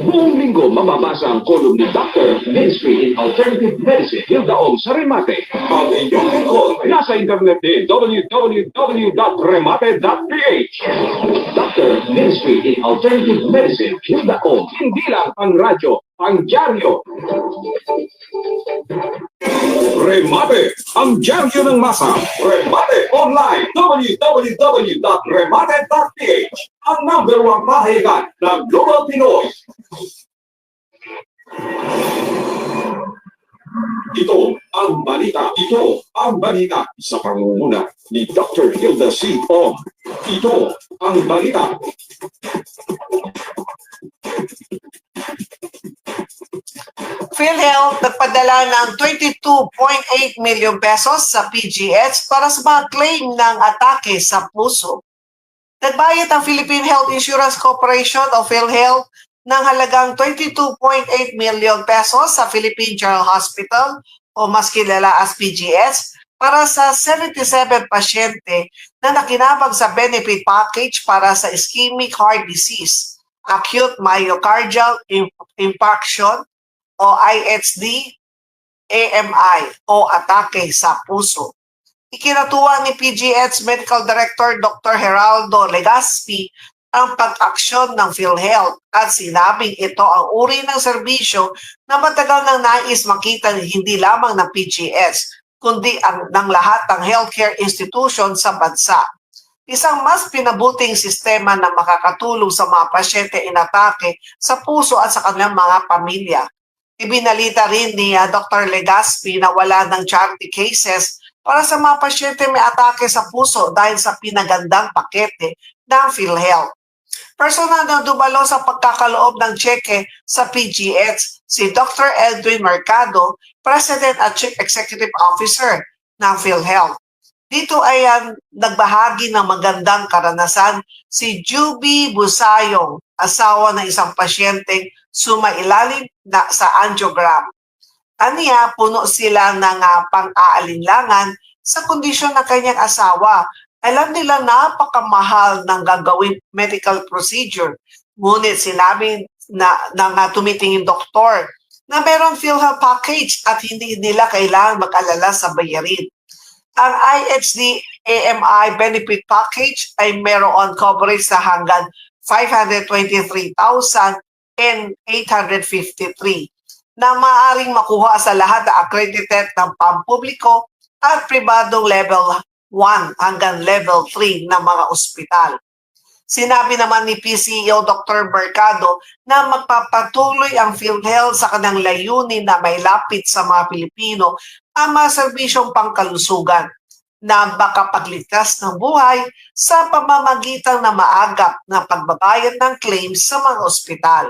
Buong linggo mababasa ang kolumn ni Dr. Ministry in Alternative Medicine, Hilda Ong sa Remate. Nasa internet din, www.remate.ph. Dr. Ministry in Alternative Medicine, Hilda Ong, hindi lang ang radyo, ang dyaryo. Remate, ang dyaryo ng masa. Remate online, www.remate.ph. Ang number one pahayagan ng Global Pinoy. Ito ang balita. Ito ang balita sa pangunguna ni Dr. Hilda C. Ong. Ito ang balita. PhilHealth nagpadala ng 22.8 million pesos sa PGH para sa mga claim ng atake sa puso. Nagbayad ang Philippine Health Insurance Corporation o PhilHealth ng halagang 22.8 million pesos sa Philippine General Hospital o mas kilala as PGS para sa 77 pasyente na nakinabang sa benefit package para sa ischemic heart disease, acute myocardial in- infarction o IHD, AMI o atake sa puso. Ikinatuwa ni PGH Medical Director Dr. Geraldo Legaspi ang pag-aksyon ng PhilHealth at sinabing ito ang uri ng serbisyo na matagal nang nais makita hindi lamang ng PGH kundi ang, ng lahat ng healthcare institution sa bansa. Isang mas pinabuting sistema na makakatulong sa mga pasyente inatake sa puso at sa kanilang mga pamilya. Ibinalita rin ni ah, Dr. Legaspi na wala ng charity cases para sa mga pasyente may atake sa puso dahil sa pinagandang pakete ng PhilHealth. Personal na dumalo sa pagkakaloob ng cheque sa PGH si Dr. Edwin Mercado, President at Chief Executive Officer ng PhilHealth. Dito ay ah, nagbahagi ng magandang karanasan si Juby Busayong, asawa ng isang pasyenteng sumailalim na sa angiogram. Aniya, puno sila ng uh, pang-aalinlangan sa kondisyon ng kanyang asawa. Alam nila napakamahal ng gagawin medical procedure. Ngunit sinabi na ng uh, tumitingin doktor na meron PhilHealth package at hindi nila kailangan mag-alala sa bayarin. Ang IHD AMI benefit package ay meron coverage sa hanggang 523,000 and 853 na maaring makuha sa lahat na accredited ng pampubliko at pribadong level 1 hanggang level 3 ng mga ospital. Sinabi naman ni PCEO Dr. Mercado na magpapatuloy ang PhilHealth sa kanang layunin na may lapit sa mga Pilipino ang mga serbisyong pangkalusugan na makapagligtas ng buhay sa pamamagitan na maagap na pagbabayad ng claims sa mga ospital.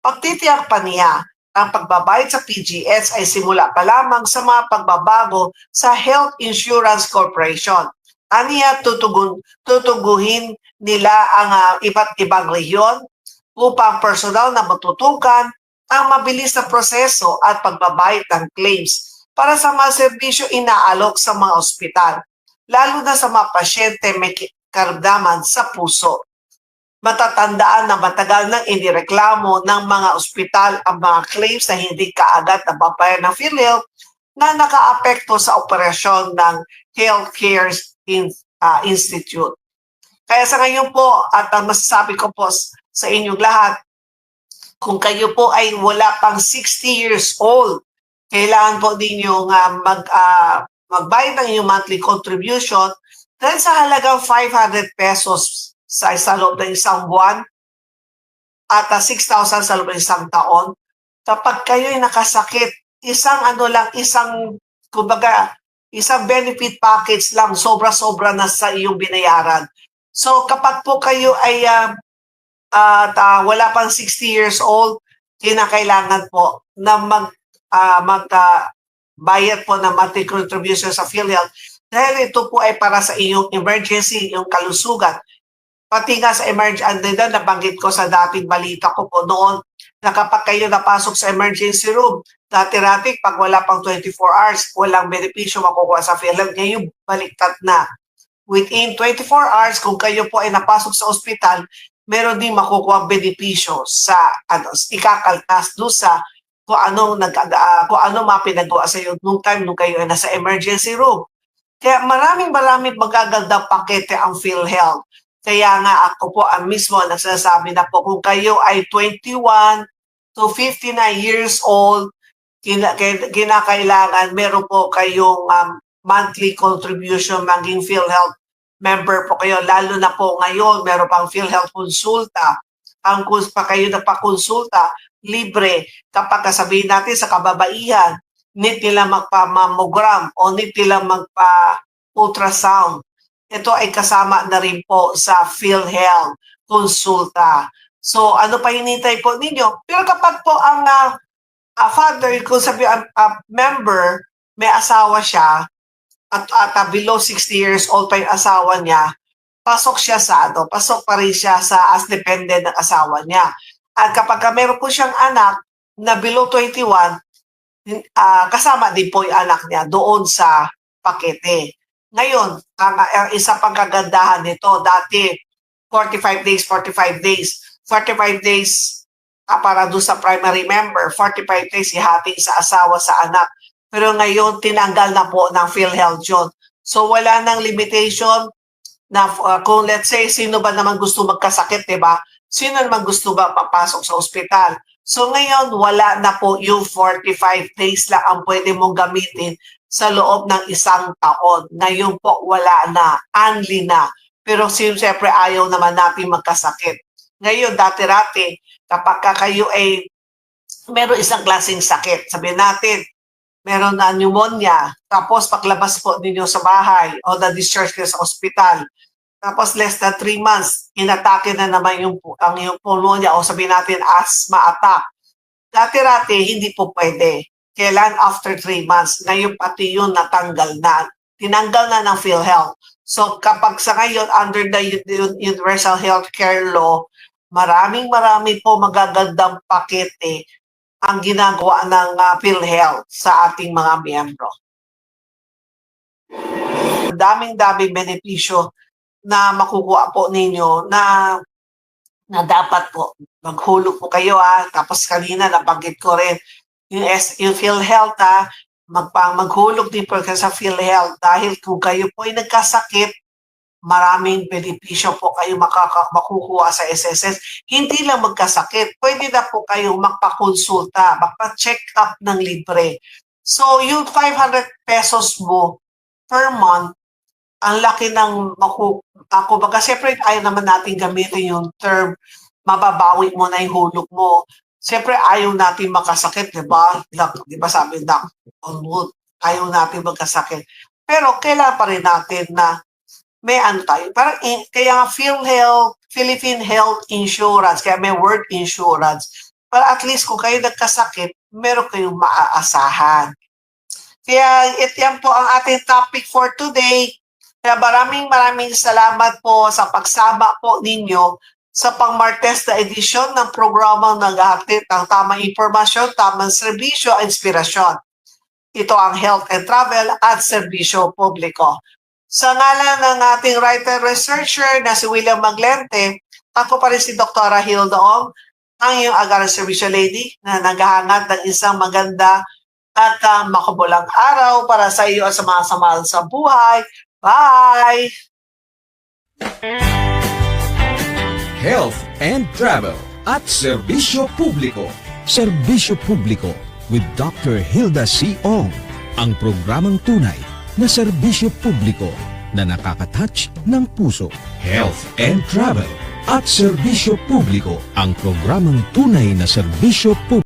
Pagtitiyak pa niya, ang pagbabayad sa PGS ay simula pa lamang sa mga pagbabago sa Health Insurance Corporation. Aniya tutugun, tutuguhin nila ang ah, iba't ibang rehiyon upang personal na matutukan ang mabilis na proseso at pagbabayad ng claims para sa mga serbisyo inaalok sa mga ospital, lalo na sa mga pasyente may karamdaman sa puso matatandaan na matagal nang inireklamo ng mga ospital ang mga claims na hindi kaagad nababayan ng PhilHealth na nakaapekto sa operasyon ng Healthcare in, ah, Institute. Kaya sa ngayon po, at ang masasabi ko po sa inyong lahat, kung kayo po ay wala pang 60 years old, kailangan po ninyong ah, mag, ah, magbayad ng inyong monthly contribution dahil sa halagang 500 pesos sa isang loob ng isang buwan at ah, 6,000 sa loob ng isang taon. Kapag kayo ay nakasakit, isang ano lang, isang, kumbaga, isang benefit package lang, sobra-sobra na sa iyong binayaran. So kapag po kayo ay ah, at ah, wala pang 60 years old, kinakailangan po na mag, mag ah, bayad po ng monthly contribution sa PhilHealth dahil ito po ay para sa iyong emergency, iyong kalusugan. Pati nga sa emergency, and then nabanggit ko sa dating balita ko po noon, na kapag kayo napasok sa emergency room, dati-dati pag wala pang 24 hours, walang benepisyo makukuha sa PhilHealth. Ngayon, baliktad na. Within 24 hours, kung kayo po ay napasok sa ospital, meron din makukuha benepisyo sa ano, ikakaltas doon sa kung anong nag ah, kung ano mga pinagawa sa iyo nung time nung kayo ay nasa emergency room. Kaya maraming maraming magagandang pakete ang PhilHealth. Kaya nga ako po ang mismo nagsasabi na po kung kayo ay 21 to 59 years old, kinakailangan meron po kayong um, monthly contribution maging PhilHealth member po kayo. Lalo na po ngayon, meron pang PhilHealth Consulta. Ang kung pa kayo nagpakonsulta, libre. Kapag kasabihin natin sa kababaihan, need nila magpa-mammogram o need nila magpa-ultrasound. Ito ay kasama na rin po sa PhilHealth Consulta. So, ano pa hinintay po ninyo? Pero kapag po ang ah, ah, father, kung sabi ang ah, member, may asawa siya, at, at ah, below 60 years old pa yung asawa niya, pasok siya sa ano, pasok pa rin siya sa as dependent ng asawa niya. At kapag ka meron po siyang anak na below 21, ah, kasama din po yung anak niya doon sa pakete. Ngayon, ang, ang isa pang kagandahan nito, dati 45 days, 45 days. 45 days ah, para doon sa primary member, 45 days ihati sa asawa sa anak. Pero ngayon, tinanggal na po ng PhilHealth yun. So wala nang limitation na uh, kung let's say, sino ba naman gusto magkasakit, di ba? Sino naman gusto ba papasok sa ospital? So ngayon, wala na po yung 45 days lang ang pwede mong gamitin sa loob ng isang taon. Ngayon po, wala na. Only na. Pero siyempre, ayaw naman natin magkasakit. Ngayon, dati-rati, kapag ka kayo ay meron isang klaseng sakit, sabihin natin, meron na pneumonia, tapos paglabas po ninyo sa bahay o na-discharge kayo sa ospital, tapos less than 3 months, inatake na naman yung, ang yung pneumonia o sabihin natin asthma attack. Dati-rati, hindi po pwede. Kailan after 3 months, ngayon pati yun natanggal na. Tinanggal na ng PhilHealth. So kapag sa ngayon, under the Universal Healthcare Law, maraming marami po magagandang pakete ang ginagawa ng uh, PhilHealth sa ating mga miyembro. Daming-daming benepisyo na makukuha po ninyo na na dapat po maghulog po kayo ah. Tapos kanina nabanggit ko rin yung, S, yung PhilHealth ah, magpa, maghulog din po kayo sa PhilHealth dahil kung kayo po ay nagkasakit, maraming benepisyo po kayo makaka, makukuha sa SSS. Hindi lang magkasakit, pwede na po kayong magpakonsulta, magpa-check up ng libre. So, yung 500 pesos mo per month, ang laki ng maku ako baga siyempre ayaw naman natin gamitin yung term mababawi mo na yung hulog mo. Siyempre ayaw natin makasakit, di ba? Di ba sabi na on wood, ayaw natin magkasakit. Pero kailangan pa rin natin na may tayo. Parang in, kaya nga PhilHealth, Philippine Health Insurance, kaya may word insurance. Para at least kung kayo nagkasakit, meron kayong maaasahan. Kaya ito yan po ang ating topic for today. Kaya maraming maraming salamat po sa pagsama po ninyo sa pangmartes na edisyon ng programang naghahatid ng tamang impormasyon, tamang serbisyo, inspirasyon. Ito ang Health and Travel at Serbisyo Publiko. Sa ngalan ng ating writer-researcher na si William Maglente, ako pa rin si Dr. Hilda Ong, ang iyong agarang serbisyo lady na naghahangad ng isang maganda at uh, makabulang araw para sa iyo at sa mga samahan sa buhay. Bye! Health and Travel at Serbisyo Publiko. Serbisyo Publiko with Dr. Hilda C. Ong. Ang programang tunay na serbisyo publiko na nakakatouch ng puso. Health and Travel at Serbisyo Publiko. Ang programang tunay na serbisyo publiko.